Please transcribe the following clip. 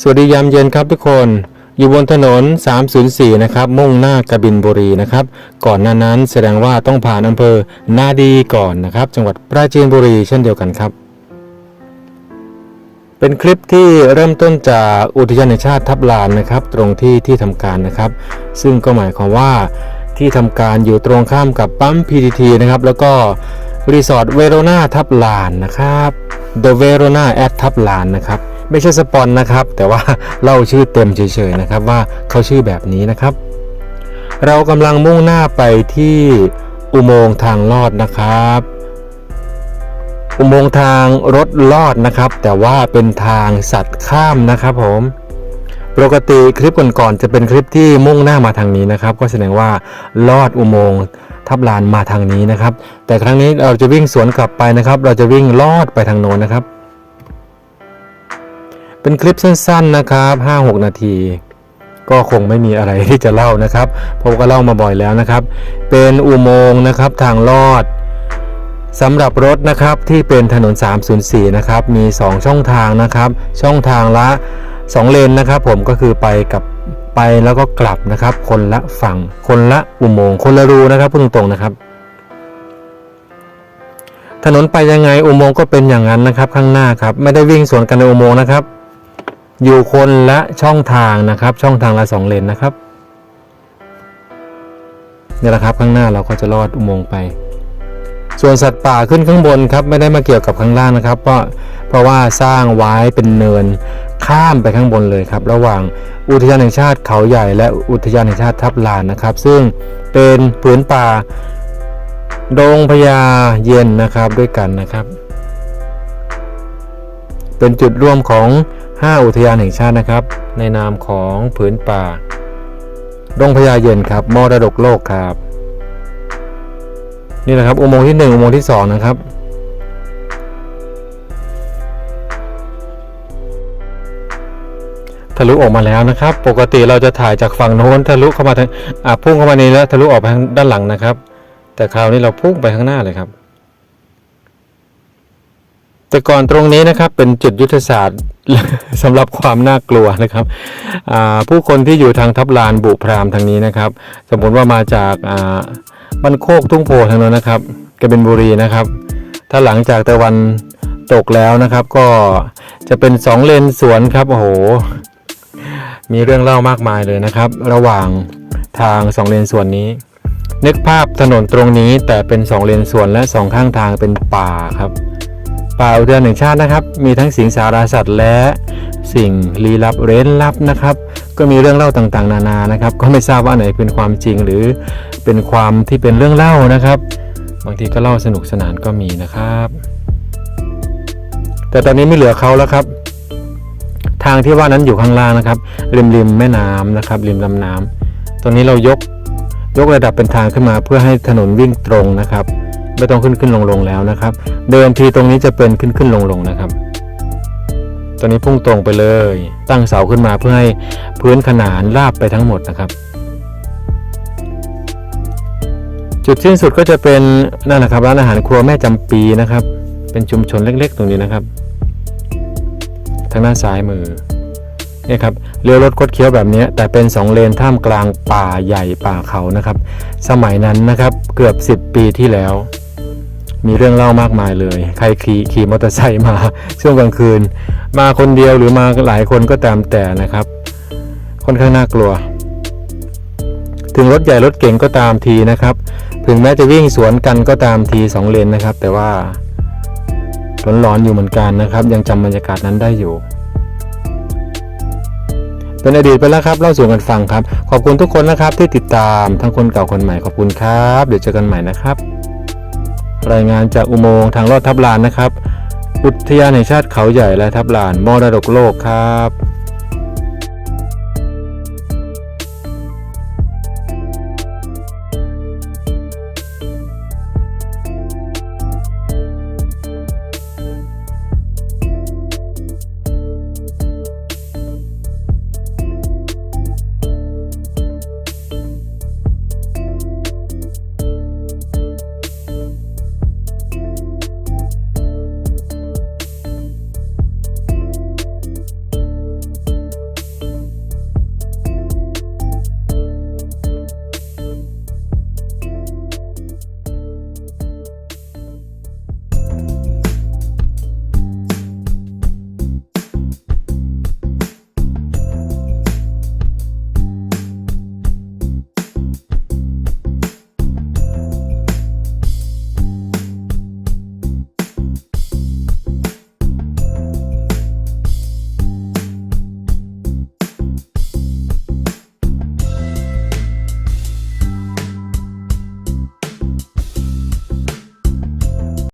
สวัสดียามเย็นครับทุกคน อยู่บนถนน 304 นะครับ มุ่งหน้ากบินบุรีนะครับ ก่อนหน้านั้นแสดงว่าต้องผ่านอำเภอนาดีก่อนนะครับ จังหวัดปราจีนบุรีเช่นเดียวกันครับ เป็นคลิปที่เริ่มต้นจากอุทยานแห่งชาติทับลานนะครับ ตรงที่ที่ทำการนะครับ ซึ่งก็หมายความว่าที่ทำการอยู่ตรงข้ามกับปั๊ม PTT นะครับ แล้วก็รีสอร์ทเวโรนาทับลานนะครับ The Verona at ทับลานนะครับ ไม่ใช่สปอนนะครับ แต่ว่าเล่าชื่อเต็มเฉยๆนะครับว่าเขาชื่อแบบนี้นะครับ เรากำลังมุ่งหน้าไปที่อุโมงค์ทางลอดนะครับ อุโมงค์ทางรถลอดนะครับ แต่ว่าเป็นทางสัตว์ข้ามนะครับผมปกติคลิปก่อนๆจะเป็นคลิปที่มุ่งหน้ามาทางนี้นะครับ ก็แสดงว่าลอดอุโมงค์ทับลานมาทางนี้นะครับ แต่ครั้งนี้เราจะวิ่งสวนกลับไปนะครับ เราจะวิ่งลอดไปทางโน้นนะครับ เป็นคลิปสั้นๆนะครับ5-6 นาที ก็คงไม่มีอะไรที่จะเล่านะครับเพราะก็เล่ามาบ่อยแล้วนะครับ เป็นอุโมงค์นะครับทางลอดสำหรับรถนะครับที่เป็นถนน 304 นะครับมี 2 ช่องทางนะครับ ช่องทางละ 2 เลนนะครับ ผมก็คือไปกับไปแล้วก็กลับนะครับ คนละฝั่งคนละอุโมงค์คนละรูนะครับพูดตรงๆนะครับถนนไปยังไงอุโมงค์ก็เป็นอย่างนั้นนะครับ ข้างหน้าครับ ไม่ได้วิ่งสวนกันในอุโมงค์นะครับ อยู่คนละช่องทางนะครับ ช่องทางละสองเลนนะครับนี่แหละครับข้างหน้าเราก็จะลอดอุโมงค์ไป ส่วนสัตว์ป่าขึ้นข้างบนครับไม่ได้มาเกี่ยวกับข้างล่างนะครับ เพราะเพราะว่าสร้างไว้เป็นเนินข้ามไปข้างบนเลยครับ ระหว่างอุทยานแห่งชาติเขาใหญ่ และอุทยานแห่งชาติทับลานนะครับ ซึ่งเป็นผืนป่าดงพญาเย็นนะครับด้วยกันนะครับ เป็นจุดร่วมของ 5 อุทยานแห่งชาตินะครับ ในนามของผืนป่าดงพญาเย็นครับมรดกโลกครับ นี่แหละครับ อุโมงค์ที่ 1 อุโมงค์ที่ 2 นะครับ ทะลุออกมาแล้วนะครับ ปกติเราจะถ่ายจากฝั่งโน้นทะลุเข้ามาทางอ่าพุ่งเข้ามานี้แล้วทะลุออกไปทางด้านหลังนะครับ แต่คราวนี้เราพุ่งไปข้างหน้าเลยครับ แต่ก่อนตรงนี้นะครับเป็นจุดยุทธศาสตร์สำหรับความน่ากลัวนะครับผู้คนที่อยู่ทางทับลานบุพรามทางนี้นะครับ สมมติว่ามาจากบ้านโคกทุ่งโพทางนั้นนะครับกบินบุรีนะครับ ถ้าหลังจากตะวันตกแล้วนะครับก็จะเป็นสองเลนสวนครับโอ้โหมีเรื่องเล่ามากมายเลยนะครับ ระหว่างทางสองเลนส่วนนี้ นึกภาพถนนตรงนี้แต่เป็นสองเลนส่วนและสองข้างทางเป็นป่าครับ ป่าอุทยานแห่งชาตินะครับ มีทั้งสิงสาราสัตว์และสิ่งลี้ลับเร้นลับนะครับ ก็มีเรื่องเล่าต่างๆ นานานะครับ ก็ไม่ทราบว่าไหนเป็นความจริงหรือเป็นความที่เป็นเรื่องเล่านะครับ บางทีก็เล่าสนุกสนานก็มีนะครับ แต่ตอนนี้ไม่เหลือเขาแล้วครับ ทางที่ว่านั้นอยู่ข้างล่างนะครับ ริมริมแม่น้ำนะครับ ริมลำน้ำตอนนี้เรายกยกระดับเป็นทางขึ้นมาเพื่อให้ถนนวิ่งตรงนะครับ ไม่ต้องขึ้นขึ้นลงลงแล้วนะครับ เดิมทีตรงนี้จะเป็นขึ้นขึ้นลงลงนะครับ ตอนนี้พุ่งตรงไปเลย ตั้งเสาขึ้นมาเพื่อให้พื้นขนานราบไปทั้งหมดนะครับ จุดสิ้นสุดก็จะเป็นนั่นแหละครับร้านอาหารครัวแม่จำปีนะครับ เป็นชุมชนเล็กๆ ตรงนี้นะครับ ทางด้านซ้ายมือเนี่ยครับเลี้ยวรถคดเคี้ยวแบบนี้ แต่เป็น 2 เลนท่ามกลางป่าใหญ่ป่าเขานะครับ สมัยนั้นนะครับเกือบ 10 ปีที่แล้ว มีเรื่องเล่ามากมายเลย ใครขี่ขี่มอเตอร์ไซค์มาช่วงกลางคืน มาคนเดียวหรือมาหลายคนก็ตามแต่นะครับ ค่อนข้างน่ากลัว ถึงรถใหญ่รถเก๋งก็ตามทีนะครับ ถึงแม้จะวิ่งสวนกันก็ตามทีสองเลนนะครับ แต่ว่าหลอนๆอยู่เหมือนกันนะครับ ยังจำบรรยากาศนั้นได้อยู่เป็นอดีตไปแล้วครับเล่าสู่กันฟังครับ ขอบคุณทุกคนนะครับที่ติดตามทั้งคนเก่าคนใหม่ขอบคุณครับ เดี๋ยวเจอกันใหม่นะครับ รายงานจากอุโมงค์ทางลอดทับลานนะครับ อุทยานแห่งชาติเขาใหญ่และทับลานมรดกโลกครับ